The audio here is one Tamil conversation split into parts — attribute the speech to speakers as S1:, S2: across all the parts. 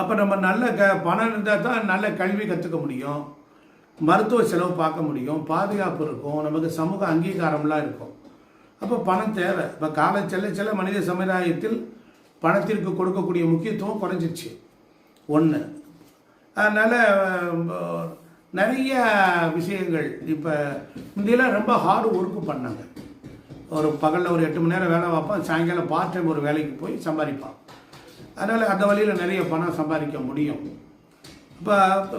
S1: அப்போ நம்ம நல்ல க பணம் இருந்தால் தான் நல்ல கல்வி கற்றுக்க முடியும். மருத்துவ செலவு பார்க்க முடியும். பாதுகாப்பு இருக்கும். நமக்கு சமூக அங்கீகாரம்லாம் இருக்கும். அப்போ பணம் தேவை. இப்போ கால செல்ல செல்ல மனித சமுதாயத்தில் பணத்திற்கு கொடுக்கக்கூடிய முக்கியத்துவம் குறைஞ்சிருச்சு. ஒன்று அதனால் நிறைய விஷயங்கள் இப்போ முந்தியெல்லாம் ரொம்ப ஹார்டு ஒர்க்கு பண்ணாங்க. ஒரு பகலில் ஒரு எட்டு மணி நேரம் வேலை பார்ப்பான். சாயங்காலம் பார்ட் டைம் ஒரு வேலைக்கு போய் சம்பாதிப்பான். அதனால் அந்த வழியில் நிறைய பணம் சம்பாதிக்க முடியும். இப்போ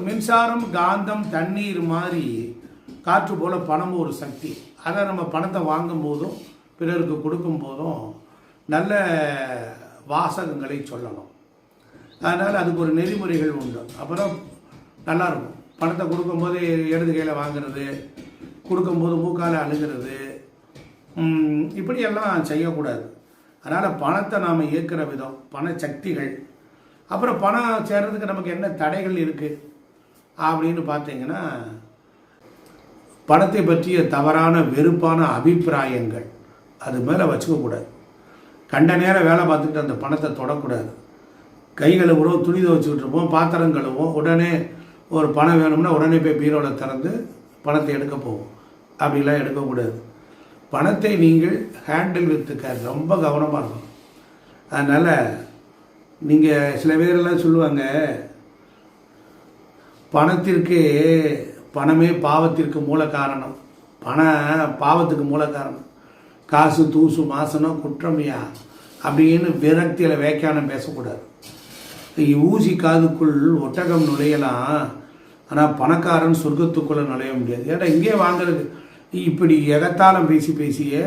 S1: மின்சாரம் காந்தம் தண்ணீர் மாதிரி காற்று போல் பணமும் ஒரு சக்தி. அதை நம்ம பணத்தை வாங்கும் போதும் பிறருக்கு கொடுக்கும் போதும் நல்ல வாசகங்களை சொல்லணும். அதனால் அதுக்கு ஒரு நெறிமுறைகள் உண்டு. அப்புறம் நல்லாயிருக்கும் பணத்தை கொடுக்கும்போது இடது கையில் வாங்குறது கொடுக்கும்போது மூக்கால் அழுகிறது. இப்படியெல்லாம் செய்யக்கூடாது. அதனால் பணத்தை நாம் இயக்கிற விதம் பண சக்திகள் அப்புறம் பணம் சேர்றதுக்கு நமக்கு என்ன தடைகள் இருக்குது அப்படின்னு பார்த்தீங்கன்னா பணத்தை பற்றிய தவறான வெறுப்பான அபிப்பிராயங்கள். அது மேலே வச்சுக்கக்கூடாது கண்ட நேரம் வேலை பார்த்துட்டு அந்த பணத்தை தொடக்கூடாது. கை கழுவுறோம் துணி துவச்சிக்கிட்டு இருப்போம் பாத்திரம் கழுவோம் உடனே ஒரு பணம் வேணும்னா உடனே போய் பீரோவில் திறந்து பணத்தை எடுக்க போவோம். அப்படிலாம் எடுக்கக்கூடாது பணத்தை நீங்கள் ஹேண்டில் வித்துக்க ரொம்ப கவனமாக இருக்கணும். அதனால் நீங்கள் சில பேரெல்லாம் சொல்லுவாங்க பணத்திற்கு பணமே பாவத்திற்கு மூல காரணம். பணம் பாவத்துக்கு மூல காரணம். காசு தூசு மாசனம் குற்றமையா? அப்படின்னு விரக்தியில் வேக்கானம் பேசக்கூடாது. ஊசி காதுக்குள் ஒட்டகம் நுழையலாம். ஆனால் பணக்காரன் சொர்க்கத்துக்குள்ளே நுழைய முடியாது. ஏன்னா இங்கே வாங்குறது இப்படி எகத்தாலம் பேசி பேசியே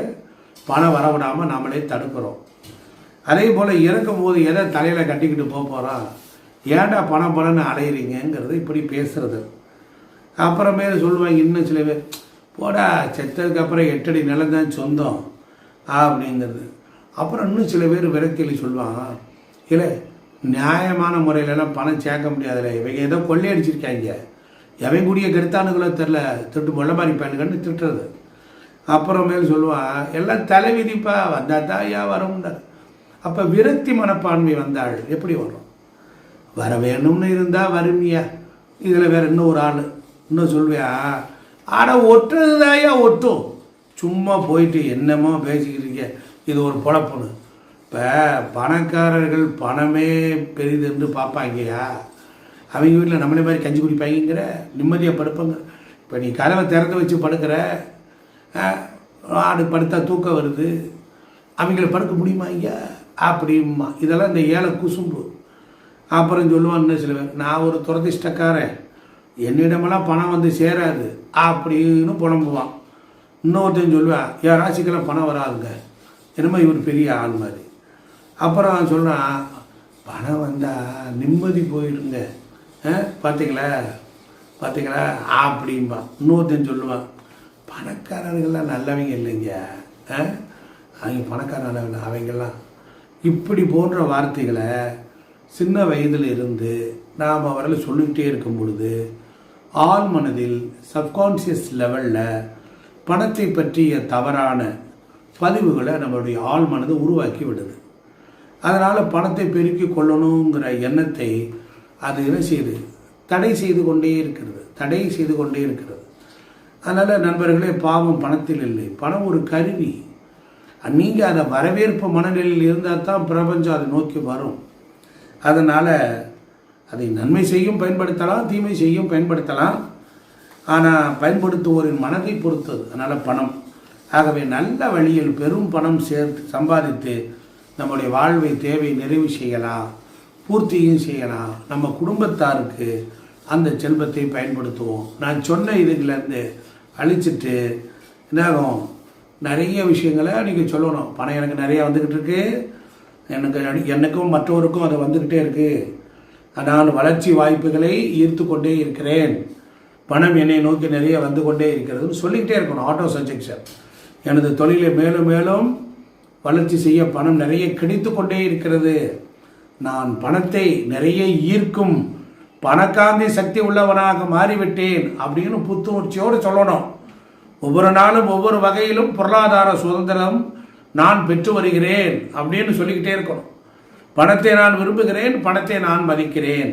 S1: பணம் வரவிடாமல் நாமளே தடுக்கிறோம். அதே போல் இறக்கும் போது எதை தலையில் கட்டிக்கிட்டு போக போகிறோம் ஏன்டா பணம் பணம்னு அலையிறீங்கிறது இப்படி பேசுறது. அப்புறமே சொல்லுவாங்க இன்னும் சில பேர் போடா செத்ததுக்கு அப்புறம் எட்டடி நிலம் தான் சொந்தம் அப்படிங்கிறது. அப்புறம் இன்னும் சில பேர் விரக்தியில் சொல்லுவாங்க இல்லை நியாயமான முறையிலலாம் பணம் சேர்க்க முடியாதுல்ல இவங்க ஏதோ கொள்ளையடிச்சிருக்காங்க. எவன் கூடிய கருத்தானுகளோ தெரில திட்டு மொள்ள மாதிரி பயனுகன்னு திட்டுறது. அப்புறமேல் சொல்லுவான் எல்லாம் தலைவிதிப்பா வந்தா தாயா வர முடியாது அப்போ விரக்தி மனப்பான்மை வந்தாள் எப்படி வரும்? வர வேணும்னு இருந்தால் வருமியா. இதில் வேற இன்னும் ஒரு ஆள். இன்னும் சொல்வியா ஆனால் ஒட்டுறது தாயா ஒட்டும். சும்மா போயிட்டு என்னமோ பேசிக்கிறீங்க இது ஒரு பொழப்புன்னு. இப்போ பணக்காரர்கள் பணமே பெரிது என்று பார்ப்பாங்கயா அவங்க வீட்டில் நம்மளே மாதிரி கஞ்சி குடிப்பாங்கிற நிம்மதியாக படுப்பாங்க. இப்போ நீ கதவை திறந்து வச்சு படுக்கிற ஆடு படுத்தா தூக்கம் வருது அவங்கள படுக்க முடியுமா ஐயா அப்படிம்மா. இதெல்லாம் இந்த ஏழை குசும்பு. அப்புறம் சொல்லுவான் இன்னும் சில பேர் நான் ஒரு துரதிஷ்டக்காரன் என்னிடமெல்லாம் பணம் வந்து சேராது அப்படின்னு புலம்புவான். இன்னொருத்தன் சொல்லுவேன் என் ராசிக்கெல்லாம் பணம் வராதுங்க. என்னமோ இவர் பெரிய ஆள் மாதிரி. அப்புறம் சொல்கிறான் பணம் வந்தால் நிம்மதி போயிடுங்க பார்த்தீங்களா பார்த்தீங்களா அப்படிம்பா இன்னொருத்தன் சொல்லுவான் பணக்காரர்கள்லாம் நல்லவங்க இல்லைங்க. ஆ? அவங்க பணக்காரன் நல்லவங்க அவங்கெல்லாம். இப்படி போன்ற வார்த்தைகளை சின்ன வயதில் இருந்து நாம் அவர்களை சொல்லிக்கிட்டே இருக்கும் பொழுது ஆள் மனதில் சப்கான்ஷியஸ் லெவலில் பணத்தை பற்றிய தவறான பதிவுகளை நம்மளுடைய ஆள் மனதை உருவாக்கி விடுது. அதனால் பணத்தை பெருக்கி கொள்ளணுங்கிற எண்ணத்தை அது என்ன செய்யுது? தடை செய்து கொண்டே இருக்கிறது. தடை செய்து கொண்டே இருக்கிறது. அதனால் நண்பர்களே பாவம் பணத்தில் இல்லை. பணம் ஒரு கருவி. நீங்கள் அதை வரவேற்பு மனநிலையில் இருந்தால் தான் பிரபஞ்சம் அதை நோக்கி வரும். அதனால் அதை நன்மை செய்யும் பயன்படுத்தலாம் தீமை செய்யும் பயன்படுத்தலாம். ஆனால் பயன்படுத்துவோரின் மனதை பொறுத்தது. அதனால் பணம். ஆகவே நல்ல வழியில் பெரும் பணம் சேர்த்து சம்பாதித்து நம்முடைய வாழ்வை தேவை நிறைவு செய்யலாம். பூர்த்தியும் செய்யலாம். நம்ம குடும்பத்தாருக்கு அந்த செல்வத்தை பயன்படுத்துவோம். நான் சொன்ன இதுலேருந்து அழிச்சிட்டு என்னாகும் நிறைய விஷயங்களை நீங்கள் சொல்லணும். பணம் எனக்கு நிறைய வந்துக்கிட்டு இருக்கு. எனக்கு எனக்கும் மற்றவருக்கும் அது வந்துக்கிட்டே இருக்குது நான் வளர்ச்சி வாய்ப்புகளை ஈர்த்து கொண்டே இருக்கிறேன். பணம் என்னை நோக்கி நிறைய வந்து கொண்டே இருக்கிறதுன்னு சொல்லிக்கிட்டே இருக்கணும். ஆட்டோ சஜெக்ஷன் எனது தொழிலை மேலும் மேலும் வளர்ச்சி செய்ய பணம் நிறைய கிடைத்து கொண்டே இருக்கிறது. நான் பணத்தை நிறைய ஈர்க்கும் பணக்காந்தி சக்தி உள்ளவனாக மாறிவிட்டேன் அப்படின்னு புத்துணர்ச்சியோடு சொல்லணும். ஒவ்வொரு நாளும் ஒவ்வொரு வகையிலும் பொருளாதார சுதந்திரம் நான் பெற்று வருகிறேன் அப்படின்னு சொல்லிக்கிட்டே இருக்கணும். பணத்தை நான் விரும்புகிறேன் பணத்தை நான் மதிக்கிறேன்.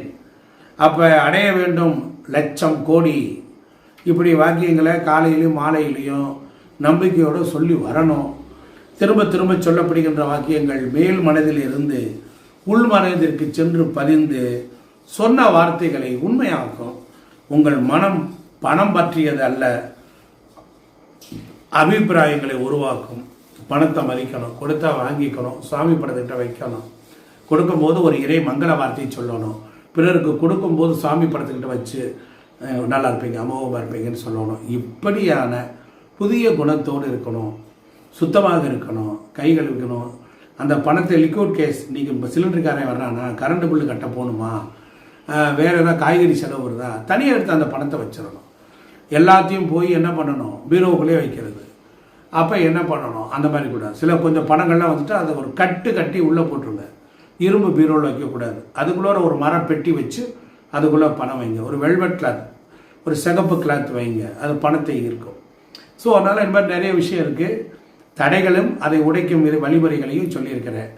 S1: அப்போ அடைய வேண்டும் லட்சம் கோடி. இப்படி வாக்கியங்களை காலையிலையும் மாலையிலையும் நம்பிக்கையோடு சொல்லி வரணும். திரும்ப திரும்ப சொல்லப்படுகின்ற வாக்கியங்கள் மேல் மனதில் இருந்து உள் சென்று பதிந்து சொன்ன வார்த்தைகளை உண்மையாக்கும். உங்கள் மனம் பணம் பற்றியது அல்ல அபிப்பிராயங்களை உருவாக்கும். பணத்தை மதிக்கணும் கொடுத்தா வாங்கிக்கணும் சாமி படத்திட்ட வைக்கணும். கொடுக்கும்போது ஒரு இறை மங்கள வார்த்தையை சொல்லணும். பிறருக்கு கொடுக்கும்போது சாமி படத்துக்கிட்ட வச்சு நல்லா இருப்பீங்க அமோகமாக இருப்பீங்கன்னு சொல்லணும். இப்படியான புதிய குணத்தோடு இருக்கணும். சுத்தமாக இருக்கணும். கை கழுவிக்கணும் அந்த பணத்தை லிக்விட் கேஸ் நீங்கள் இப்போ சிலிண்டருக்காரன் வர்றானா கரண்ட் பில்லு கட்ட போகணுமா? வேறு ஏதாவது காய்கறி செலவு வருதா? தனியாக எடுத்து அந்த பணத்தை வச்சிடணும். எல்லாத்தையும் போய் என்ன பண்ணணும்? பீரோவுக்குள்ளே வைக்கிறது. அப்போ என்ன பண்ணணும்? அந்த மாதிரி கூட. சில கொஞ்சம் பணங்கள்லாம் வந்துட்டு அதை ஒரு கட்டு கட்டி உள்ளே போட்டுருங்க. இரும்பு பீரோவில் வைக்கக்கூடாது. அதுக்குள்ளே ஒரு மர பெட்டி வச்சு அதுக்குள்ளே பணம் வைங்க. ஒரு வெல்வெட் கிளாத் ஒரு சிகப்பு கிளாத் வைங்க. அது பணத்தை ஈர்க்கும். ஸோ அதனால் இந்த மாதிரி நிறைய விஷயம் இருக்குது தடைகளும் அதை உடைக்கும் இரு வழிமுறைகளையும் சொல்லியிருக்கிறேன்